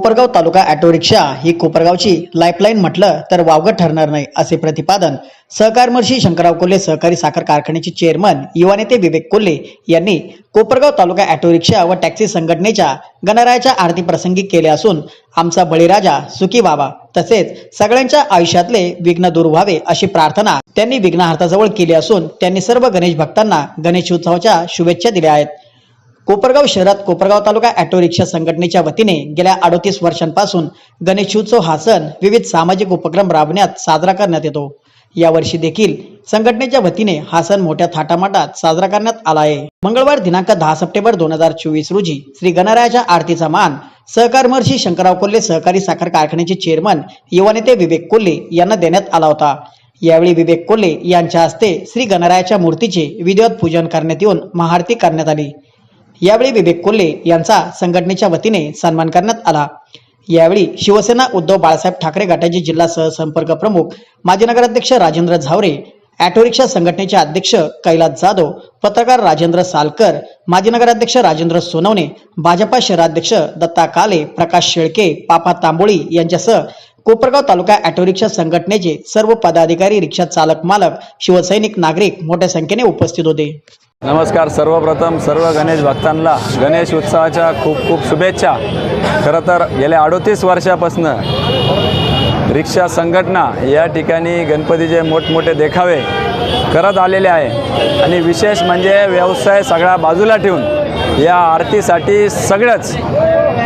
Kopargaon taluka auto rickshaw ही कोपरगावची lifeline म्हटलं तर वावगं ठरणार नाही असे प्रतिपादन सहकारमर्शी शंकरराव कोल्हे सहकारी साखर कारखान्याचे चेअरमन युवा नेते विवेक कोल्हे यांनी कोपरगाव तालुका ऑटो रिक्षा व टॅक्सी संघटनेच्या गणरायाच्या आरती प्रसंगी केले असून आमचा बळीराजा सुखी व्हावा तसेच सगळ्यांच्या आयुष्यातले विघ्न दूर व्हावे अशी प्रार्थना त्यांनी विघ्नहार्थाजवळ केली असून त्यांनी सर्व गणेश भक्तांना गणेशोत्सवाच्या शुभेच्छा दिल्या आहेत. कोपरगाव शहरात कोपरगाव तालुका ऑटो रिक्षा संघटनेच्या वतीने गेल्या अडोतीस वर्षांपासून गणेशोत्सव हा सण विविध सामाजिक उपक्रम राबवण्यात साजरा करण्यात येतो. यावर्षी देखील संघटनेच्या वतीने हा सण मोठ्या थाटामाटात साजरा करण्यात आला आहे. मंगळवार दिनांक दहा सप्टेंबर दोन हजार चोवीस रोजी श्री गणरायाच्या आरतीचा मान सहकार महर्षी शंकरराव कोल्हे सहकारी साखर कारखान्याचे चेअरमन युवा नेते विवेक कोल्हे यांना देण्यात आला होता. यावेळी विवेक कोल्हे यांच्या हस्ते श्री गणरायाच्या मूर्तीचे विधिवत पूजन करण्यात येऊन महाआरती करण्यात आली. यावेळी विवेक कोल्हे यांचा संघटनेच्या वतीने सन्मान करण्यात आला. यावेळी शिवसेना उद्धव बाळासाहेब ठाकरे गटाचे जिल्हा सहसंपर्क प्रमुख माजी नगराध्यक्ष राजेंद्र झावरे ऑटो रिक्षा संघटनेचे अध्यक्ष कैलास जाधव पत्रकार राजेंद्र सालकर माजी नगराध्यक्ष राजेंद्र सोनवणे भाजपा शहराध्यक्ष दत्ता काले प्रकाश शेळके पापा तांबोळी यांच्यासह कोपरगाव तालुका ऑटो रिक्षा संघटनेचे सर्व पदाधिकारी रिक्षा चालक मालक शिवसैनिक नागरिक मोठ्या संख्येने उपस्थित होते. नमस्कार सर्वप्रथम सर्व गणेश भक्तांना गणेश उत्सवाच्या खूप खूप शुभेच्छा. खरं तर गेल्या अडोतीस वर्षापासनं रिक्षा संघटना या ठिकाणी गणपतीचे मोठमोठे देखावे करत आलेले आहे. आणि विशेष म्हणजे व्यवसाय सगळा बाजूला ठेवून या आरतीसाठी सगळंच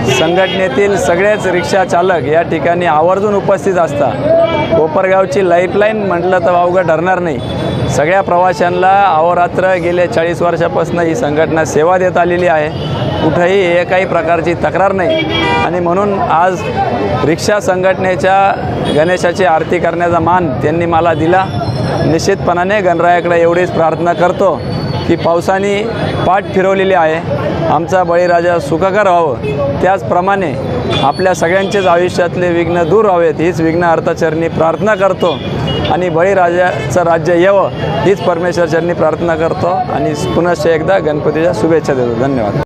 संघटनेतील सगळेच रिक्षा चालक या ठिकाणी आवर्जून उपस्थित असतात. कोपरगावची लाईफलाईन म्हटलं तर अवघड ठरणार नाही. सगळ्या प्रवाशांना अहोरात्र गेले चाळीस वर्षापासून ही संघटना सेवा देत आलेली आहे. कुठंही हे काही प्रकारची तक्रार नाही. आणि म्हणून आज रिक्षा संघटनेच्या गणेशाची आरती करण्याचा मान त्यांनी मला दिला. निश्चितपणाने गणरायाकडे एवढीच प्रार्थना करतो की पावसाने पाठ फिरवलेली आहे. आमचा बळीराजा सुखकर व्हावं. त्याचप्रमाणे आपल्या सगळ्यांचेच आयुष्यातले विघ्न दूर व्हावेत हीच विघ्न अर्थचरणी प्रार्थना करतो. आणि बळीराजाचं राज्य यावं हीच परमेश्वरचरणी प्रार्थना करतो. आणि पुनश्च एकदा गणपतीच्या शुभेच्छा देतो. धन्यवाद.